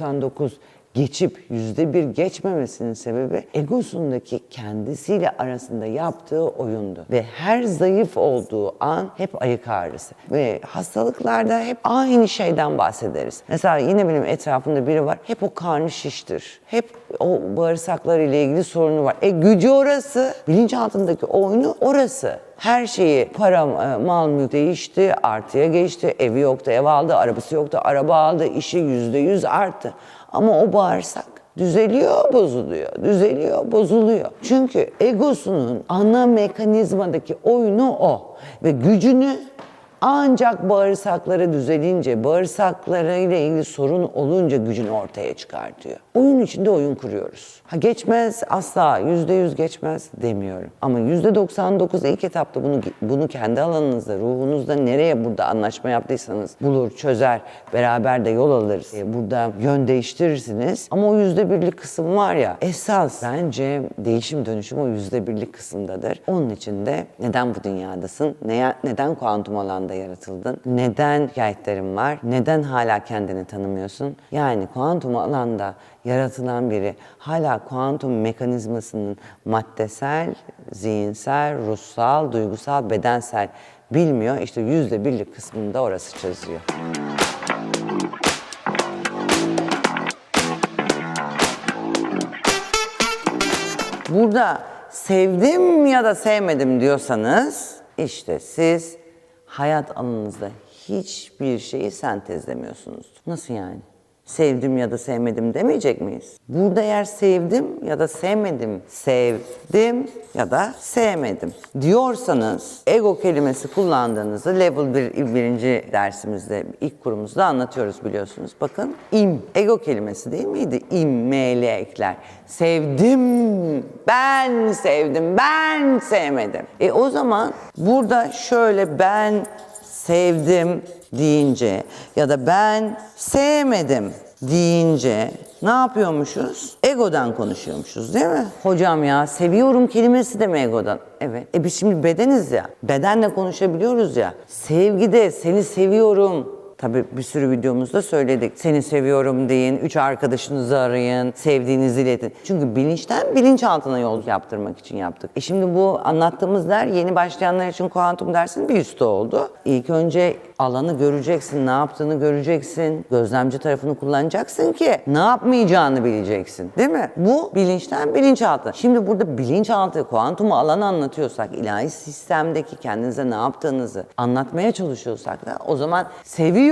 %99 geçip %1 geçmemesinin sebebi egosundaki kendisiyle arasında yaptığı oyundu. Ve her zayıf olduğu an hep ayık ağrısı. Ve hastalıklarda hep aynı şeyden bahsederiz. Mesela yine benim etrafımda biri var. Hep o karnı şiştir. Hep o bağırsaklar ile ilgili sorunu var. E gücü orası. Bilinçaltındaki oyunu orası. Her şeyi para, e, mal, mülk değişti, artıya geçti, evi yoktu, ev aldı, arabası yoktu, araba aldı, işi yüzde yüz arttı. Ama o bağırsak düzeliyor, bozuluyor, düzeliyor, bozuluyor. Çünkü egosunun ana mekanizmadaki oyunu o. Ve gücünü ancak bağırsakları düzelince, bağırsaklarıyla ilgili sorun olunca gücünü ortaya çıkartıyor. Oyun içinde oyun kuruyoruz. Ha geçmez asla, yüzde yüz geçmez demiyorum. Ama yüzde 99 ilk etapta bunu bunu kendi alanınızda, ruhunuzda nereye burada anlaşma yaptıysanız bulur, çözer, beraber de yol alırız. Burada yön değiştirirsiniz. Ama o yüzde birlik kısım var ya, esas bence değişim dönüşüm o yüzde birlik kısımdadır. Onun için de neden bu dünyadasın, neden kuantum alanda yaratıldın, neden şikayetlerin var, neden hala kendini tanımıyorsun? Yani kuantum alanda yaratılan biri hala kuantum mekanizmasının maddesel, zihinsel, ruhsal, duygusal, bedensel bilmiyor. İşte yüzde birlik kısmında orası çözüyor. Burada sevdim ya da sevmedim diyorsanız işte siz hayat alanınızda hiçbir şeyi sentezlemiyorsunuz. Nasıl yani? Sevdim ya da sevmedim demeyecek miyiz? Burada eğer sevdim ya da sevmedim, sevdim ya da sevmedim diyorsanız ego kelimesi kullandığınızda level 1 birinci dersimizde ilk kurumuzda anlatıyoruz biliyorsunuz. Bakın im ego kelimesi değil miydi? İm, ml ekler. Sevdim, ben sevdim, ben sevmedim. E o zaman burada şöyle ben sevdim deyince ya da ben sevmedim deyince ne yapıyormuşuz? Egodan konuşuyormuşuz değil mi? Hocam ya seviyorum kelimesi de mi egodan? Evet. E biz şimdi bedeniz ya. Bedenle konuşabiliyoruz ya. Sevgide seni seviyorum Tabii bir sürü videomuzda söyledik. Seni seviyorum deyin, üç arkadaşınızı arayın, sevdiğinizi iletin. Çünkü bilinçten bilinçaltına yol yaptırmak için yaptık. E şimdi bu anlattığımız der yeni başlayanlar için kuantum dersinin bir üstü oldu. İlk önce alanı göreceksin, ne yaptığını göreceksin. Gözlemci tarafını kullanacaksın ki ne yapmayacağını bileceksin. Değil mi? Bu bilinçten bilinçaltı. Şimdi burada bilinçaltı, kuantum alanı anlatıyorsak, ilahi sistemdeki kendinize ne yaptığınızı anlatmaya çalışıyorsak da o zaman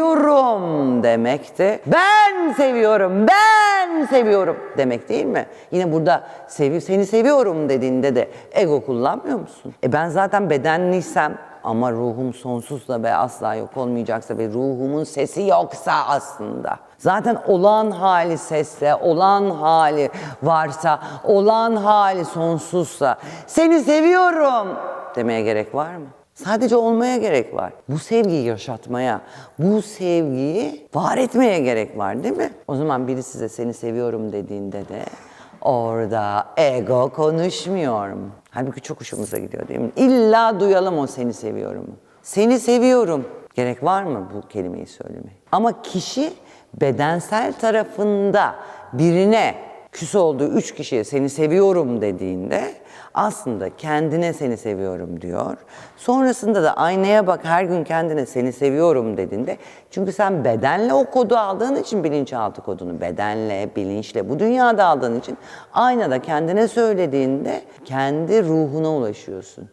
seviyorum demek de ben seviyorum, ben seviyorum demek değil mi? Yine burada sevi, seni seviyorum dediğinde de ego kullanmıyor musun? E ben zaten bedenliysem ama ruhum sonsuzsa ve asla yok olmayacaksa ve ruhumun sesi yoksa aslında. Zaten olan hali sesse, olan hali varsa, olan hali sonsuzsa seni seviyorum demeye gerek var mı? Sadece olmaya gerek var. Bu sevgiyi yaşatmaya, bu sevgiyi var etmeye gerek var değil mi? O zaman biri size seni seviyorum dediğinde de orada ego konuşmuyor mu? Halbuki çok hoşumuza gidiyor değil mi? İlla duyalım o seni seviyorum. Seni seviyorum. Gerek var mı bu kelimeyi söylemeye? Ama kişi bedensel tarafında birine küs olduğu üç kişiye seni seviyorum dediğinde aslında kendine seni seviyorum diyor. Sonrasında da aynaya bak her gün kendine seni seviyorum dediğinde çünkü sen bedenle o kodu aldığın için bilinçaltı kodunu bedenle, bilinçle bu dünyada aldığın için aynada kendine söylediğinde kendi ruhuna ulaşıyorsun.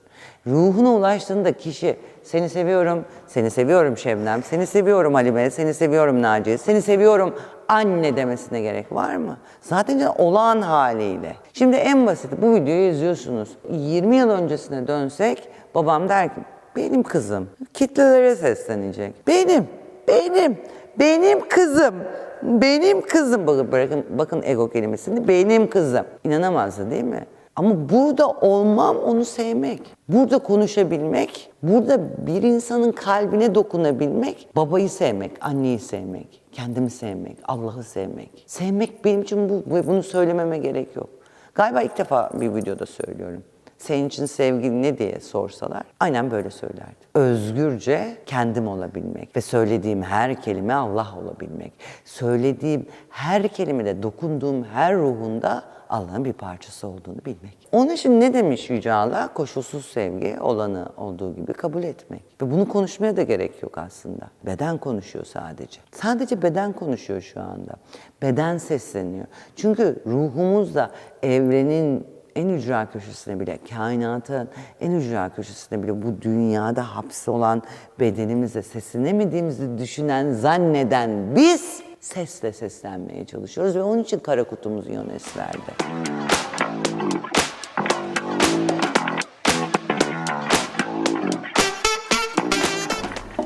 Ruhuna ulaştığında kişi seni seviyorum, seni seviyorum Şebnem, seni seviyorum Halime, seni seviyorum Naciye, seni seviyorum anne demesine gerek var mı? Zaten olağan haliyle. Şimdi en basit bu videoyu izliyorsunuz. 20 yıl öncesine dönsek babam der ki benim kızım kitlelere seslenecek. Benim, benim, benim kızım. Benim kızım. Bakın, bakın ego kelimesini. Benim kızım. İnanamazdı değil mi? Ama burada olmam onu sevmek. Burada konuşabilmek, burada bir insanın kalbine dokunabilmek, babayı sevmek, anneyi sevmek, kendimi sevmek, Allah'ı sevmek. Sevmek benim için bu ve bunu söylememe gerek yok. Galiba ilk defa bir videoda söylüyorum. Senin için sevgi ne diye sorsalar aynen böyle söylerdi. Özgürce kendim olabilmek ve söylediğim her kelime Allah olabilmek. Söylediğim her kelimede dokunduğum her ruhunda Allah'ın bir parçası olduğunu bilmek. Onun için ne demiş Yüce Allah? Koşulsuz sevgi olanı olduğu gibi kabul etmek. Ve bunu konuşmaya da gerek yok aslında. Beden konuşuyor sadece. Sadece beden konuşuyor şu anda. Beden sesleniyor. Çünkü ruhumuz da evrenin en ücra köşesine bile, kainatın en ücra köşesine bile bu dünyada hapsolan bedenimizle seslenemediğimizi düşünen, zanneden biz sesle seslenmeye çalışıyoruz ve onun için kara kutumuz Yones verdi.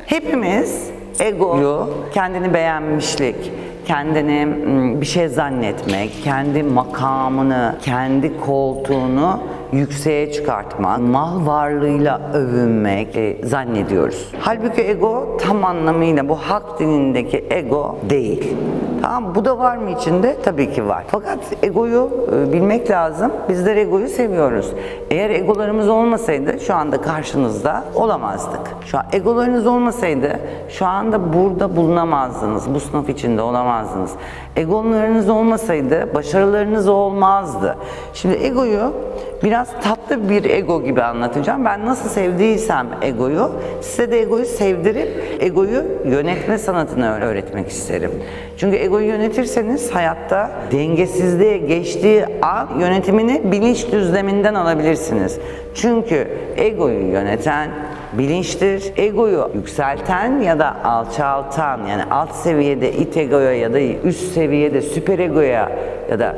Hepimiz egoyu, kendini beğenmişlik, kendini bir şey zannetmek, kendi makamını, kendi koltuğunu yükseğe çıkartmak, mal varlığıyla övünmek e, zannediyoruz. Halbuki ego tam anlamıyla bu hak dinindeki ego değil. Tamam bu da var mı içinde? Tabii ki var. Fakat egoyu e, bilmek lazım. Bizler egoyu seviyoruz. Eğer egolarımız olmasaydı şu anda karşınızda olamazdık. Şu an egolarınız olmasaydı şu anda burada bulunamazdınız. Bu sınıf içinde olamazdınız. Egolarınız olmasaydı başarılarınız olmazdı. Şimdi egoyu biraz tatlı bir ego gibi anlatacağım. Ben nasıl sevdiysem egoyu, size de egoyu sevdirip egoyu yönetme sanatını öğretmek isterim. Çünkü egoyu yönetirseniz hayatta dengesizliğe geçtiği an yönetimini bilinç düzleminden alabilirsiniz. Çünkü egoyu yöneten bilinçtir. Egoyu yükselten ya da alçaltan yani alt seviyede it egoya ya da üst seviyede süper egoya ya da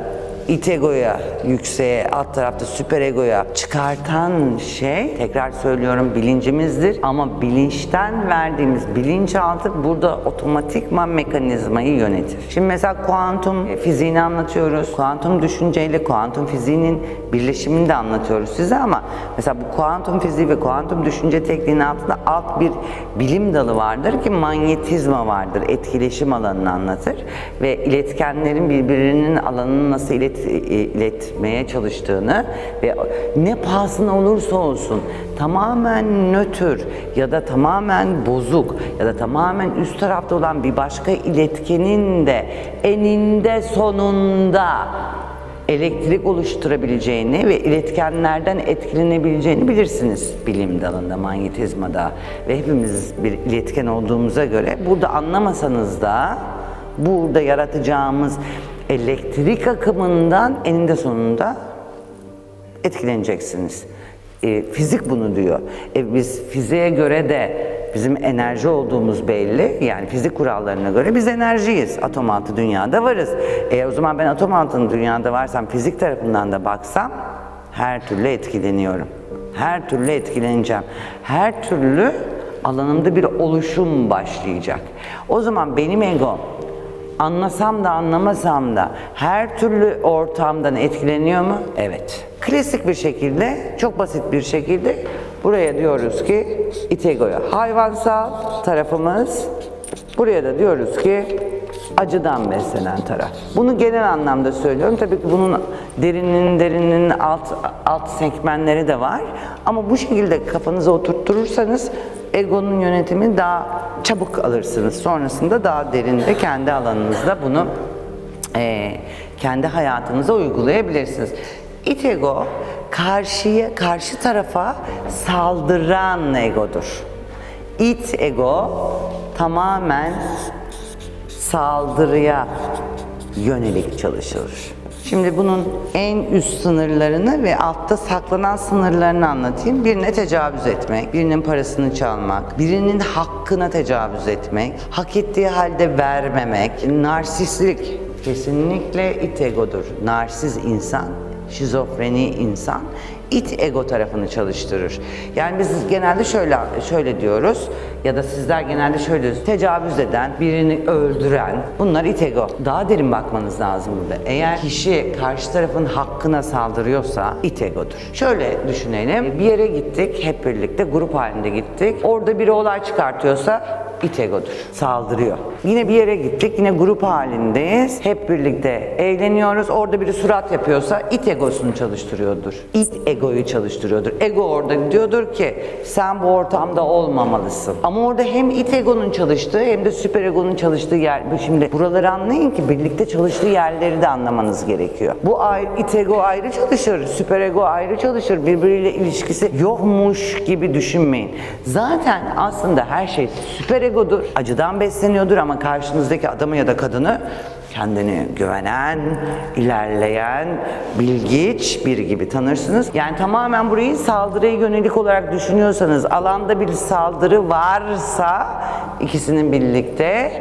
it egoya, yükseğe, alt tarafta süper egoya çıkartan şey, tekrar söylüyorum bilincimizdir. Ama bilinçten verdiğimiz bilinçaltı burada otomatikman mekanizmayı yönetir. Şimdi mesela kuantum fiziğini anlatıyoruz. Kuantum düşünceyle kuantum fiziğinin birleşimini de anlatıyoruz size ama mesela bu kuantum fiziği ve kuantum düşünce tekniğinin altında alt bir bilim dalı vardır ki manyetizma vardır. Etkileşim alanını anlatır ve iletkenlerin birbirinin alanını nasıl ilet, iletmeye çalıştığını ve ne pahasına olursa olsun tamamen nötr ya da tamamen bozuk ya da tamamen üst tarafta olan bir başka iletkenin de eninde sonunda elektrik oluşturabileceğini ve iletkenlerden etkilenebileceğini bilirsiniz bilim dalında, manyetizmada. Ve hepimiz bir iletken olduğumuza göre burada anlamasanız da burada yaratacağımız elektrik akımından eninde sonunda etkileneceksiniz. E, fizik bunu diyor. E, biz fiziğe göre de bizim enerji olduğumuz belli. Yani fizik kurallarına göre biz enerjiyiz. Atom altı dünyada varız. E, o zaman ben atom altı dünyada varsam fizik tarafından da baksam her türlü etkileniyorum. Her türlü etkileneceğim. Her türlü alanımda bir oluşum başlayacak. O zaman benim egom anlasam da anlamasam da her türlü ortamdan etkileniyor mu? Evet. Klasik bir şekilde, çok basit bir şekilde buraya diyoruz ki itegoya hayvansal tarafımız, buraya da diyoruz ki acıdan beslenen taraf. Bunu genel anlamda söylüyorum. Tabii ki bunun derininin derininin alt alt segmentleri de var. Ama bu şekilde kafanıza oturtturursanız egonun yönetimini daha çabuk alırsınız. Sonrasında daha derinde kendi alanınızda bunu e, kendi hayatınıza uygulayabilirsiniz. İt ego karşıya, karşı tarafa saldıran egodur. İt ego tamamen saldırıya yönelik çalışılır. Şimdi bunun en üst sınırlarını ve altta saklanan sınırlarını anlatayım. Birine tecavüz etmek, birinin parasını çalmak, birinin hakkına tecavüz etmek, hak ettiği halde vermemek, narsistlik kesinlikle it egodur. Narsiz insan, şizofreni insan it ego tarafını çalıştırır. Yani biz genelde şöyle şöyle diyoruz ya da sizler genelde şöyle diyorsunuz. Tecavüz eden, birini öldüren bunlar it ego. Daha derin bakmanız lazım burada. Eğer kişi karşı tarafın hakkına saldırıyorsa it egodur. Şöyle düşünelim. Bir yere gittik hep birlikte grup halinde gittik. Orada biri olay çıkartıyorsa it egodur. Saldırıyor. Yine bir yere gittik. Yine grup halindeyiz. Hep birlikte eğleniyoruz. Orada biri surat yapıyorsa it egosunu çalıştırıyordur. It egoyu çalıştırıyordur. Ego orada diyordur ki sen bu ortamda olmamalısın. Ama orada hem it egonun çalıştığı hem de süper egonun çalıştığı yer. Şimdi buraları anlayın ki birlikte çalıştığı yerleri de anlamanız gerekiyor. Bu ayrı, it ego ayrı çalışır, süper ego ayrı çalışır. Birbiriyle ilişkisi yokmuş gibi düşünmeyin. Zaten aslında her şey süper egodur. Acıdan besleniyordur ama karşınızdaki adamı ya da kadını kendini güvenen, ilerleyen, bilgiç biri gibi tanırsınız. Yani tamamen burayı saldırıya yönelik olarak düşünüyorsanız, alanda bir saldırı varsa ikisinin birlikte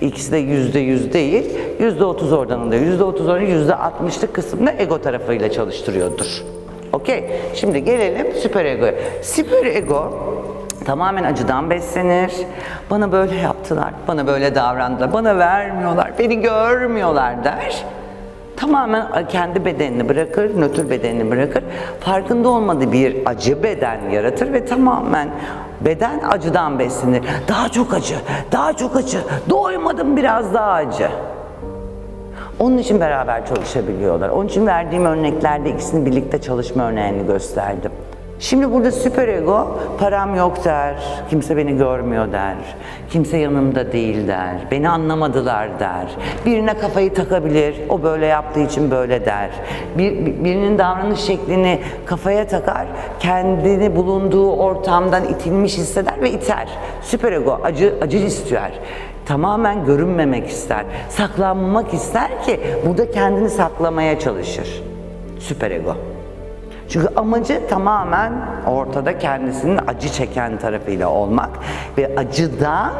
İkisi de yüzde yüz değil. Yüzde otuz oradan alıyor. Yüzde otuz oradan yüzde altmışlık kısmını ego tarafıyla çalıştırıyordur. Okey. Şimdi gelelim süper egoya. Süper ego tamamen acıdan beslenir. Bana böyle yaptılar, bana böyle davrandılar, bana vermiyorlar, beni görmüyorlar der. Tamamen kendi bedenini bırakır, nötr bedenini bırakır. Farkında olmadığı bir acı beden yaratır ve tamamen beden acıdan beslenir. Daha çok acı, daha çok acı, doymadım biraz daha acı. Onun için beraber çalışabiliyorlar. Onun için verdiğim örneklerde ikisini birlikte çalışma örneğini gösterdim. Şimdi burada süper ego param yok der, kimse beni görmüyor der, kimse yanımda değil der, beni anlamadılar der. Birine kafayı takabilir, o böyle yaptığı için böyle der. Bir, bir- birinin davranış şeklini kafaya takar, kendini bulunduğu ortamdan itilmiş hisseder ve iter. Süper ego acı, acı istiyor tamamen görünmemek ister, saklanmak ister ki burada kendini saklamaya çalışır. Süper ego. Çünkü amacı tamamen ortada kendisinin acı çeken tarafıyla olmak ve acıdan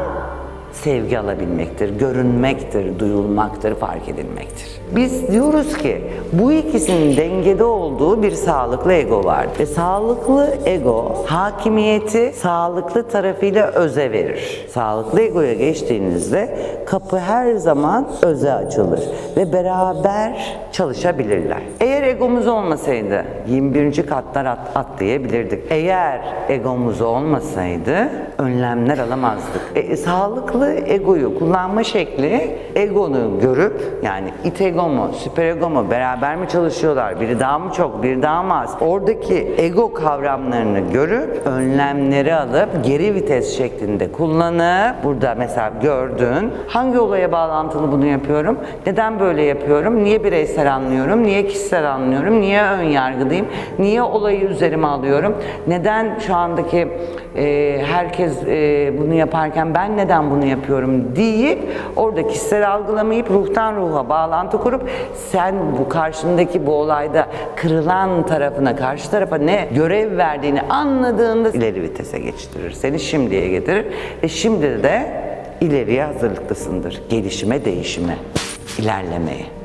sevgi alabilmektir, görünmektir, duyulmaktır, fark edilmektir. Biz diyoruz ki bu ikisinin dengede olduğu bir sağlıklı ego var. Ve sağlıklı ego hakimiyeti sağlıklı tarafıyla öze verir. Sağlıklı egoya geçtiğinizde kapı her zaman öze açılır ve beraber çalışabilirler. Eğer egomuz olmasaydı 21. katlar at, atlayabilirdik. Eğer egomuz olmasaydı önlemler alamazdık. E, sağlıklı egoyu kullanma şekli egonu görüp yani it ego mu, süper ego mu beraber mi çalışıyorlar? Biri daha mı çok, biri daha mı az? Oradaki ego kavramlarını görüp önlemleri alıp geri vites şeklinde kullanıp burada mesela gördün hangi olaya bağlantılı bunu yapıyorum? Neden böyle yapıyorum? Niye bireysel anlıyorum? Niye kişisel anlıyorum? Niye ön yargılıyım? Niye olayı üzerime alıyorum? Neden şu andaki e, herkes e, bunu yaparken ben neden bunu yapıyorum deyip orada kişisel algılamayıp ruhtan ruha bağlantı kurup sen bu karşındaki bu olayda kırılan tarafına karşı tarafa ne görev verdiğini anladığında ileri vitese geçtirir. Seni şimdiye getirir ve şimdi de ileriye hazırlıklısındır. Gelişime, değişime, ilerlemeye.